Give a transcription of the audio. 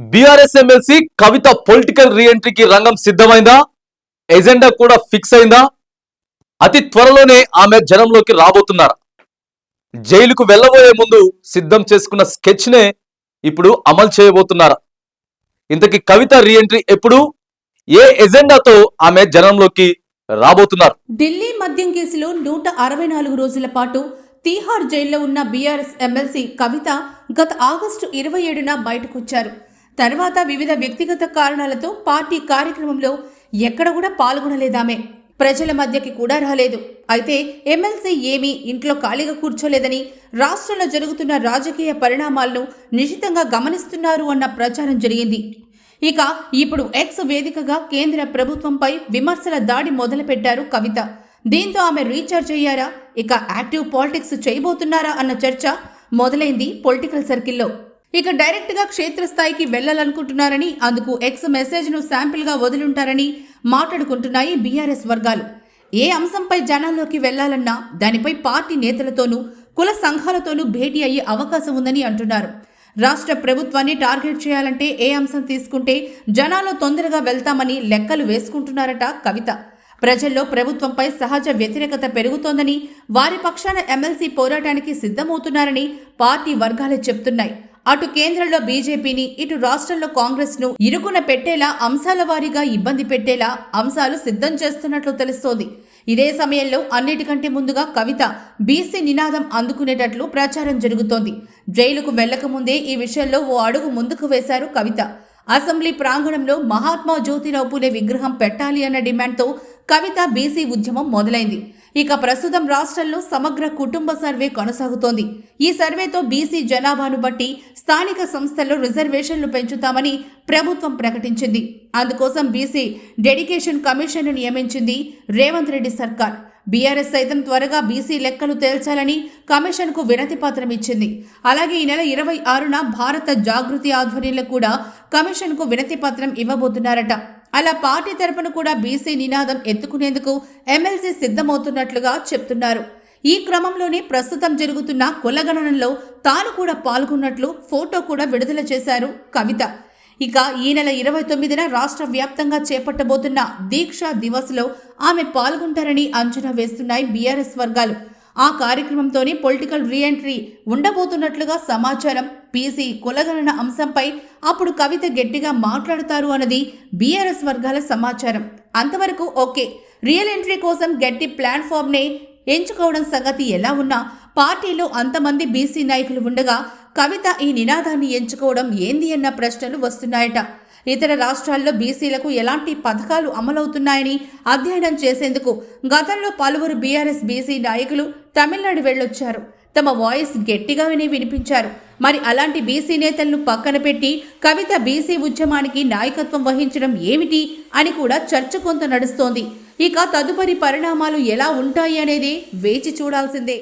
BRS MLC Kavitha political రీఎంట్రీకి రంగం సిద్ధమైందా? ఎజెండా కూడా ఫిక్స్ అయిందా? అతి త్వరలోనే ఆమె జనంలోకి రాబోతున్నారు. జైలుకు వెళ్ళబోయే ముందు సిద్ధం చేసుకున్న స్కెచ్నే ఇప్పుడు అమలు చేయబోతున్నారు. ఇంతకీ కవిత రీఎంట్రీ ఎప్పుడు? ఏ ఎజెండాతో ఆమె జనంలోకి రాబోతున్నారు? ఢిల్లీ మద్యం కేసులో నూట అరవై నాలుగు రోజుల పాటు తీహార్ జైల్లో ఉన్న బీఆర్ఎస్ ఎమ్మెల్సీ కవిత గత ఆగస్టు ఇరవై ఏడున బయటకొచ్చారు. తర్వాత వివిధ వ్యక్తిగత కారణాలతో పార్టీ కార్యక్రమంలో ఎక్కడ కూడా పాల్గొనలేదామే. ప్రజల మధ్యకి కూడా రాలేదు. అయితే ఎమ్మెల్సీ ఏమీ ఇంట్లో ఖాళీగా కూర్చోలేదని రాష్ట్రంలో జరుగుతున్న రాజకీయ పరిణామాలను నిశితంగా గమనిస్తున్నారు అన్న ప్రచారం జరిగింది. ఇక ఇప్పుడు ఎక్స్ వేదికగా కేంద్ర ప్రభుత్వంపై విమర్శల దాడి మొదలుపెట్టారు కవిత. దీంతో ఆమె రీఛార్జ్ అయ్యారా? ఇక యాక్టివ్ పాలిటిక్స్ చేయబోతున్నారా అన్న చర్చ మొదలైంది పొలిటికల్ సర్కిల్లో. ఇక డైరెక్ట్గా క్షేత్రస్థాయికి వెళ్ళాలనుకుంటున్నారని అందుకు ఎక్స్ మెసేజ్ను శాంపిల్గా మాట్లాడుకుంటున్నాయి బీఆర్ఎస్ వర్గాలు. ఏ అంశంపై జనాల్లోకి వెళ్ళాలన్నా దానిపై పార్టీ నేతలతోనూ కుల సంఘాలతోనూ భేటీ అయ్యే అవకాశం ఉందని అంటున్నారు. రాష్ట్ర ప్రభుత్వాన్ని టార్గెట్ చేయాలంటే ఏ అంశం తీసుకుంటే జనాల్లో తొందరగా వెళ్తామని లెక్కలు వేసుకుంటున్నారట కవిత. ప్రజల్లో ప్రభుత్వంపై సహజ వ్యతిరేకత పెరుగుతోందని వారి పక్షాన ఎమ్మెల్సీ పోరాటానికి సిద్ధమవుతున్నారని పార్టీ వర్గాలే చెప్తున్నాయి. అటు కేంద్రంలో బీజేపీని ఇటు రాష్ట్రంలో కాంగ్రెస్ను ఇరుకున పెట్టేలా అంశాల వారీగా ఇబ్బంది పెట్టేలా అంశాలు సిద్ధం చేస్తున్నట్లు తెలుస్తోంది. ఇదే సమయంలో అన్నిటికంటే ముందుగా కవిత బీసీ నినాదం అందుకునేటట్లు ప్రచారం జరుగుతోంది. జైలుకు వెళ్ళకముందే ఈ విషయంలో ఓ అడుగు ముందుకు వేశారు కవిత. అసెంబ్లీ ప్రాంగణంలో మహాత్మా జ్యోతిరావు పూలే విగ్రహం పెట్టాలి అన్న డిమాండ్తో కవిత బీసీ ఉద్యమం మొదలైంది. ఇక ప్రస్తుతం రాష్ట్రంలో సమగ్ర కుటుంబ సర్వే కొనసాగుతోంది. ఈ సర్వేతో బీసీ జనాభాను బట్టి స్థానిక సంస్థల్లో రిజర్వేషన్లు పెంచుతామని ప్రభుత్వం ప్రకటించింది. అందుకోసం బీసీ డెడికేషన్ కమిషన్ను నియమించింది రేవంత్ రెడ్డి సర్కార్. బీఆర్ఎస్ సైతం త్వరగా బీసీ లెక్కలు తేల్చాలని కమిషన్కు వినతి పత్రం ఇచ్చింది. అలాగే ఈ నెల ఇరవై ఆరున భారత జాగృతి ఆధ్వర్యంలో కూడా కమిషన్కు వినతి పత్రం ఇవ్వబోతున్నారట. అలా పార్టీ తరపున కూడా బీసీ నినాదం ఎత్తుకునేందుకు ఎమ్మెల్సీ సిద్ధమవుతున్నట్లుగా చెప్తున్నారు. ఈ క్రమంలోనే ప్రస్తుతం జరుగుతున్న కులగణనలో తాను కూడా పాల్గొన్నట్లు ఫోటో కూడా విడుదల చేశారు కవిత. ఇక ఈ నెల ఇరవై తొమ్మిదిన రాష్ట్ర వ్యాప్తంగా చేపట్టబోతున్న దీక్షా దివస్లో ఆమె పాల్గొంటారని అంచనా వేస్తున్నాయి బీఆర్ఎస్ వర్గాలు. ఆ కార్యక్రమంతోనే పొలిటికల్ రీఎంట్రీ ఉండబోతున్నట్లుగా సమాచారం పీసీ కులగణన అంశంపై అప్పుడు కవిత గట్టిగా మాట్లాడతారు అన్నది బీఆర్ఎస్ వర్గాల సమాచారం. అంతవరకు ఓకే. రియల్ ఎంట్రీ కోసం గట్టి ప్లాట్ఫామ్నే ఎంచుకోవడం సంగతి ఎలా ఉన్నా పార్టీలో అంతమంది బీసీ నాయకులు ఉండగా కవిత ఈ నినాదాన్ని ఎంచుకోవడం ఏంది అన్న ప్రశ్నలు వస్తున్నాయట. ఇతర రాష్ట్రాల్లో బీసీలకు ఎలాంటి పథకాలు అమలవుతున్నాయని అధ్యయనం చేసేందుకు గతంలో పలువురు బీఆర్ఎస్ బీసీ నాయకులు తమిళనాడు వెళ్ళొచ్చారు. తమ వాయిస్ గట్టిగా విని వినిపించారు. మరి అలాంటి బీసీ నేతలను పక్కన పెట్టి కవిత బీసీ ఉద్యమానికి నాయకత్వం వహించడం ఏమిటి అని కూడా చర్చ కొంత నడుస్తోంది. ఇక తదుపరి పరిణామాలు ఎలా ఉంటాయి అనేది వేచి చూడాల్సిందే.